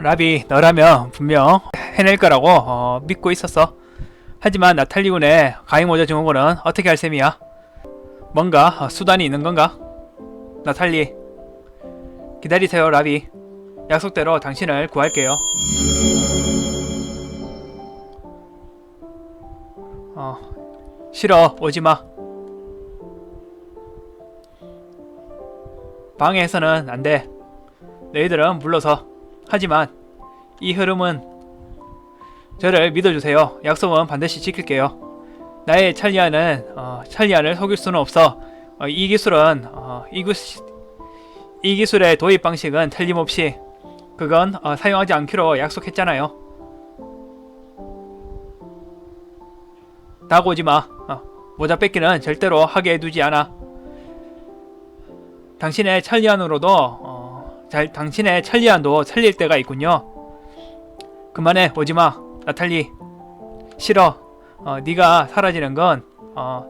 라비 너라면 분명 해낼 거라고 어, 믿고 있었어. 하지만 나탈리 군의 가잉모자 증후군은 어떻게 할 셈이야? 뭔가 어, 수단이 있는 건가? 나탈리 기다리세요 라비. 약속대로 당신을 구할게요. 어 싫어 오지 마. 방해해서는 안 돼. 너희들은 물러서. 하지만 이 흐름은 저를 믿어주세요. 약속은 반드시 지킬게요. 나의 찰리아는 어, 찰리아를 속일 수는 없어. 어, 이 기술은 어, 이, 기술, 이 기술의 도입 방식은 틀림없이 그건 어, 사용하지 않기로 약속했잖아요. 다가오지 마. 어, 모자 뺏기는 절대로 하게 해두지 않아. 당신의 찰리안으로도 어, 잘 당신의 찰리안도 살릴 때가 있군요. 그만해 오지마 나탈리 싫어 어, 네가 사라지는 건 어,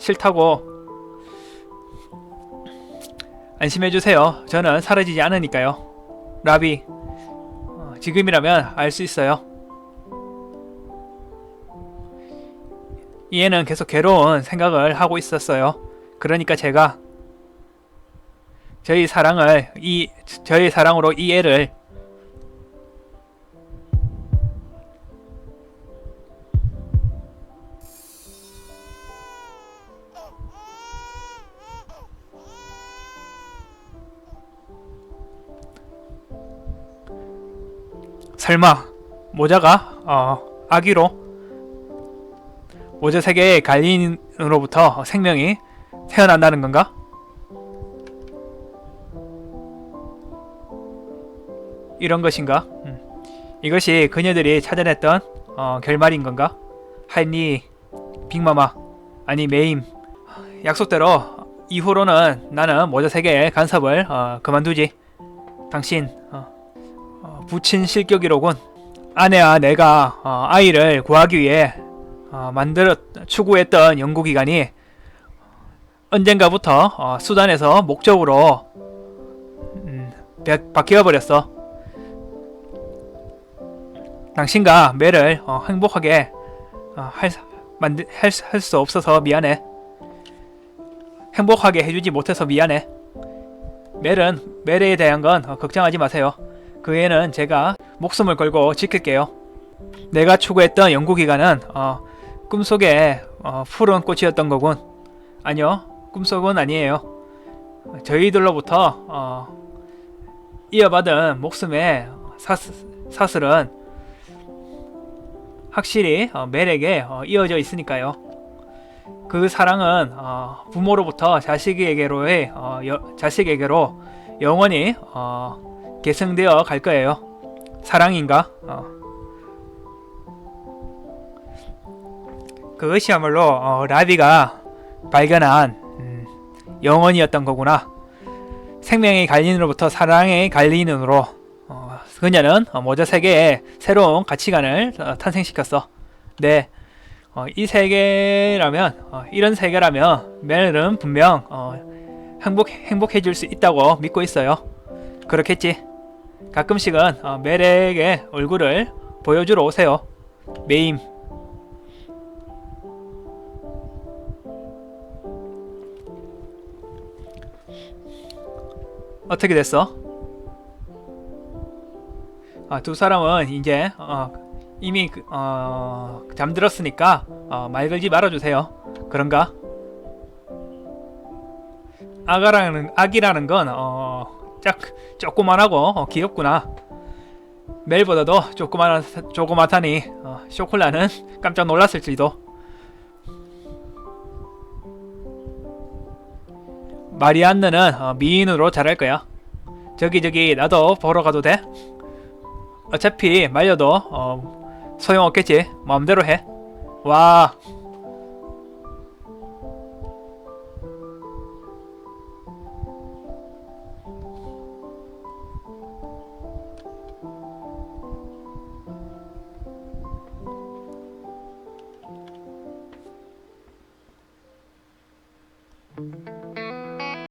싫다고 안심해 주세요. 저는 사라지지 않으니까요. 라비 어, 지금이라면 알 수 있어요. 이해는 계속 괴로운 생각을 하고 있었어요. 그러니까 제가 저희 사랑을 이 저희 사랑으로 이 애를 설마 모자가 어 아기로 모자 세계의 갈린으로부터 생명이 태어난다는 건가? 이런 것인가? 음. 이것이 그녀들이 찾아냈던 어, 결말인 건가? 할리, 빅마마, 아니 메임. 약속대로 이후로는 나는 모자 세계의 간섭을 어, 그만두지. 당신 어, 어, 부친 실격이로군. 아내와 내가 어, 아이를 구하기 위해 어, 만들어 추구했던 연구기관이 언젠가부터 어, 수단에서 목적으로 음, 바- 바뀌어 버렸어. 당신과 매를 어, 행복하게 어, 할, 만들, 할, 수- 할수 없어서 미안해. 행복하게 해주지 못해서 미안해. 멜은 멜에 대한 건 어, 걱정하지 마세요. 그 애는 제가 목숨을 걸고 지킬게요. 내가 추구했던 연구기관은 어, 꿈속에 어, 푸른 꽃이었던 거군. 아니요, 꿈속은 아니에요. 저희들로부터 어, 이어받은 목숨의 사슬, 사슬은 확실히 어, 멜에게 어, 이어져 있으니까요. 그 사랑은 어, 부모로부터 자식에게로의 자식에게로 영원히 어, 계승되어 갈 거예요. 사랑인가? 어. 그것이야말로 어, 라비가 발견한 음, 영원이었던 거구나. 생명의 갈린으로부터 사랑의 갈린으로 어, 그녀는 어, 모자 세계에 새로운 가치관을 어, 탄생시켰어. 네, 어, 이 세계라면 어, 이런 세계라면 멜은 분명 어, 행복 행복해질 수 있다고 믿고 있어요. 그렇겠지. 가끔씩은 어, 멜에게 얼굴을 보여주러 오세요. 메임. 어떻게 됐어? 아, 두 사람은 이제 어, 이미 그- 어, 잠들었으니까 어, 말 걸지 말아주세요. 그런가? 아가라는 아기라는 건 어, 짝 조그만하고 어, 귀엽구나. 멜보다도 조그만 조그맣다니 어, 쇼콜라는 깜짝 놀랐을지도. 마리안느는 어, 미인으로 자랄 거야. 저기 저기 나도 보러 가도 돼? 어차피 말려도 어, 소용없겠지. 마음대로 해. 와.